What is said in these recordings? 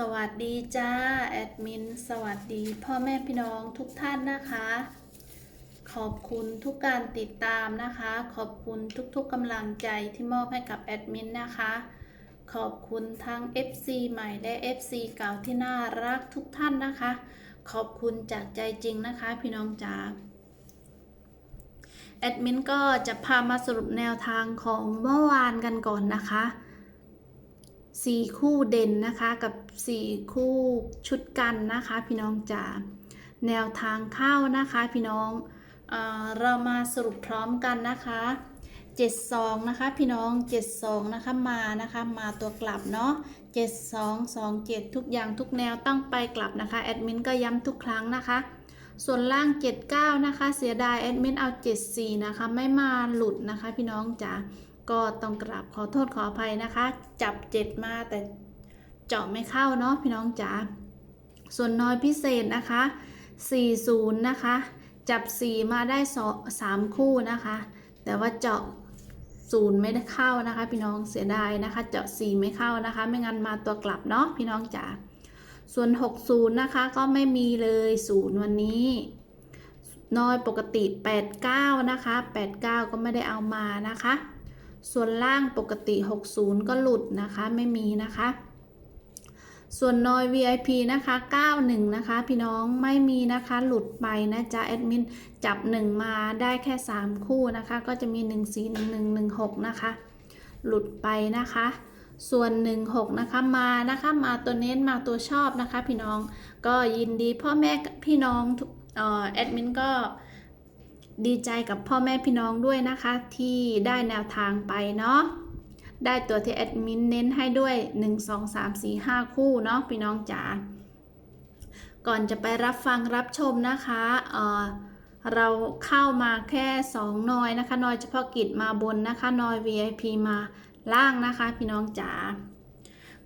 สวัสดีจ้า แอดมิน สวัสดีพ่อแม่พี่น้องทุกท่านนะคะ ขอบคุณทุกการติดตามนะคะ ขอบคุณทุกๆกำลังใจที่มอบให้กับแอดมินนะคะ ขอบคุณทั้ง FC ใหม่และ FC เก่าที่น่ารักทุกท่านนะคะ ขอบคุณจากใจจริงนะคะ พี่น้องจ๋าแอดมินก็จะพามาสรุปแนวทางของเมื่อวานกันก่อนนะคะ สี่คู่เด่นนะคะกับสี่คู่ชุดกันนะคะ พี่น้องจ๋าแนวทางเข้านะคะ พี่น้องเอเรามาสรุปพร้อมกันนะคะ72นะคะพี่น้อง72นะคะมานะคะมาตัวกลับเนาะ72 27ทุกอย่างทุกแนวตั้งไปกลับนะคะแอดมินก็ย้ำทุกครั้งนะคะ ส่วนล่าง79นะคะเสียดายแอดมินเอา74นะคะไม่มาหลุดนะคะพี่น้องจ๋า ก็ต้องกราบขอโทษขออภัยนะคะ จับ7มาแต่เจาะไม่เข้าเนาะพี่น้องจ๋าส่วนน้อยพิเศษนะคะ 40 นะคะ จับ 4 มาได้ 3 คู่นะคะ แต่ว่าเจาะ0ไม่ได้เข้านะคะ พี่น้องเสียดายนะคะ เจาะ 4 ไม่เข้านะคะ ไม่งั้นมาตัวกลับเนาะพี่น้องจ๋าส่วน 60 นะคะก็ไม่มีเลย0วันนี้ น้อยปกติ 89 นะคะ 89 ก็ไม่ได้เอามานะคะ ส่วนล่างปกติ 60 ก็หลุดนะคะไม่มีนะคะ ส่วนนอย VIP นะคะ 91 นะคะ พี่น้องไม่มีนะคะหลุดไปนะจ๊ะแอดมินจับ 1 มาได้แค่ 3 คู่นะคะ ก็จะมี 1 4 1 1 1 6 นะคะ หลุดไปนะคะส่วน 16 นะคะมานะคะมาตัวเน้นมาตัวชอบนะคะ พี่น้องก็ยินดีพ่อแม่พี่น้องเอ่อแอดมินก็ ดีใจกับพ่อแม่พี่น้องด้วยนะคะ ที่ได้แนวทางไปเนาะได้ตัวที่แอดมินเน้นให้ด้วย 1 2 3 4 5 คู่เนาะพี่น้องจ๋าก่อนจะไปรับฟังรับชมนะคะเออเราเข้ามาแค่ 2 นอยนะคะนอยเฉพาะกิจมาบนนะคะนอย VIP มาล่างนะคะพี่น้องจ๋า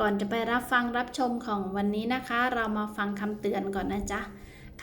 ก่อนจะไปรับฟังรับชมของวันนี้นะคะ เรามาฟังคำเตือนก่อนนะจ๊ะ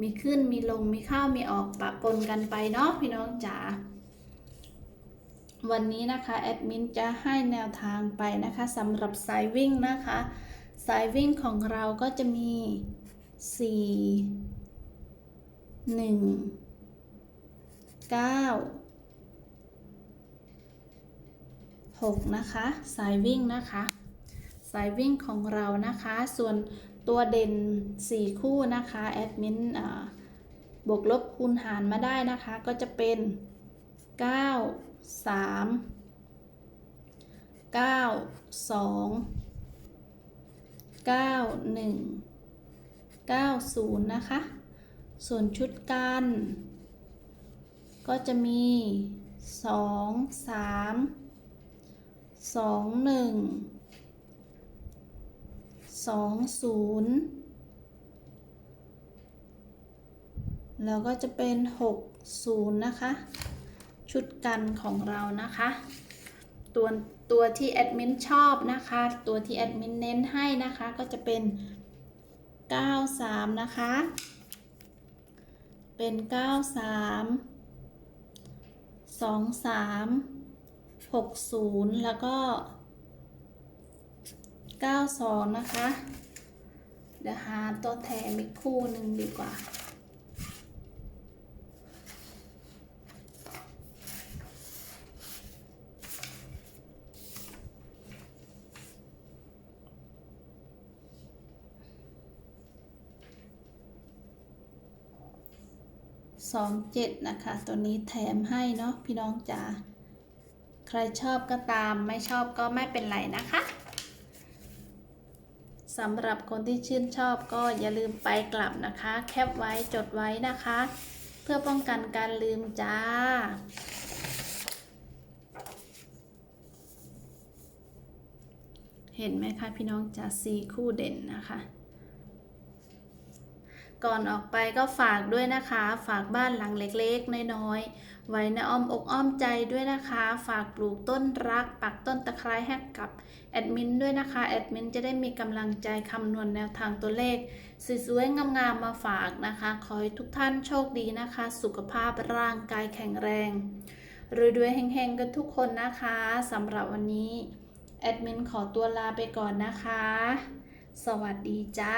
มีขึ้นมีลงมีเข้ามีออกปะปนกันไปเนาะพี่น้องจ๋าวันนี้นะคะแอดมินจะให้แนวทางไปนะคะสำหรับสายวิ่งนะคะสายวิ่งของเราก็จะมี 4 1 9 6 นะคะ สายวิ่งนะคะ สายวิ่งของเรานะคะ ส่วนตัวเด่น 4 คู่นะคะแอดมินบวกลบคูณหารมาได้นะคะ ก็จะเป็น 9 3 9 2 9 1 9 0 นะคะ ส่วนชุดกัน ก็จะมี 2 3 2 1 สองศูนย์แล้วก็จะเป็นหกศูนย์นะคะ ชุดกันของเรานะคะ ตัวตัวที่แอดมินชอบนะคะ ตัวที่แอดมินเน้นให้นะคะก็จะเป็น 93 นะคะ เป็น 93 23 60 แล้วก็ 92 นะคะ เดี๋ยวหาตัวแถมอีกคู่หนึ่งดีกว่า สองเจ็ดนะคะ ตัวนี้แถมให้เนาะพี่น้องจ๋าใครชอบก็ตามไม่ชอบก็ไม่เป็นไรนะคะ สำหรับคนที่ชื่นชอบก็อย่าลืมไปกลับนะคะ แคปไว้จดไว้นะคะ เพื่อป้องกันการลืมจ้า เห็นไหมคะพี่น้องจะสีคู่เด่นนะคะ ก่อนออกไปก็ฝากด้วยนะคะ ฝากบ้านหลังเล็กๆ น้อยๆ ไว้ในอ้อมอกอ้อมใจด้วยนะคะ ฝากปลูกต้นรัก ปักต้นตะไคร้ให้กับแอดมินด้วยนะคะ แอดมินจะได้มีกำลังใจคำนวณแนวทางตัวเลขสวยๆงามๆมาฝากนะคะ ขอให้ทุกท่านโชคดีนะคะ สุขภาพร่างกายแข็งแรงรวยๆเฮงๆ กันทุกคนนะคะสำหรับวันนี้ แอดมินขอตัวลาไปก่อนนะคะ สวัสดีจ้า